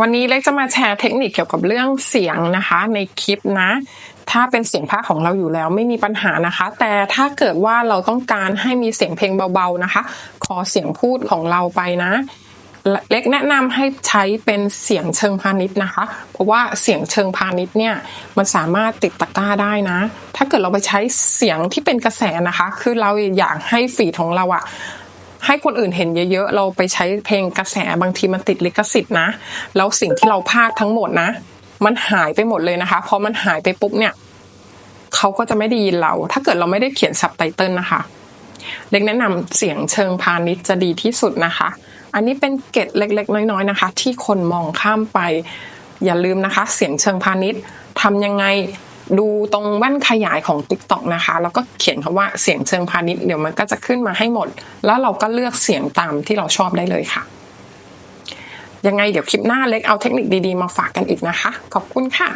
วันนี้เล็กจะมาแชร์เทคนิคเกี่ยวกับเรื่องเสียงนะคะ ในคลิปนะ ถ้าเป็นเสียงภาคของเราอยู่แล้วไม่มีปัญหานะคะ แต่ถ้าเกิดว่าเราต้องการให้มีเสียงเพลงเบาๆนะคะ ขอเสียงพูดของเราไปนะ เล็กแนะนำให้ใช้เป็นเสียงเชิงพาณิชย์นะคะ เพราะว่าเสียงเชิงพาณิชย์เนี่ยมันสามารถติดตะกร้าได้นะ ถ้าเกิดเราไปใช้เสียงที่เป็นกระแสนะคะ คือเราอยากให้ฟีดของเราอะ ให้คนอื่นเห็นเยอะๆ เราไปใช้เพลงกระแสบางทีมันติดลิขสิทธิ์นะ แล้วสิ่งที่เราพากทั้งหมดนะ มันหายไปหมดเลยนะคะพอมันหายไปปุ๊บเนี่ยเขาก็จะไม่ได้ยินเรา ถ้าเกิดเราไม่ได้เขียนซับไตเติลนะคะ เล็กแนะนำเสียงเชิงพาณิชย์จะดีที่สุดนะคะ อันนี้เป็นเกร็ดเล็ก ๆ น้อยๆนะคะ ที่คนมองข้ามไป อย่าลืมนะคะ เสียงเชิงพาณิชย์ทำยังไง ดูตรงแว่นขยายของ Tik t o อกนะคะ แล้วก็เขียนคำว่าเสียงเชิงพาณิชย์เดี๋ยวมันก็จะขึ้นมาให้หมด แล้วเราก็เลือกเสียงตามที่เราชอบได้เลยค่ะ ยังไงเดี๋ยวคลิปหน้าเล็กเอาเทคนิคดีๆมาฝากกันอีกนะคะ ขอบคุณค่ะ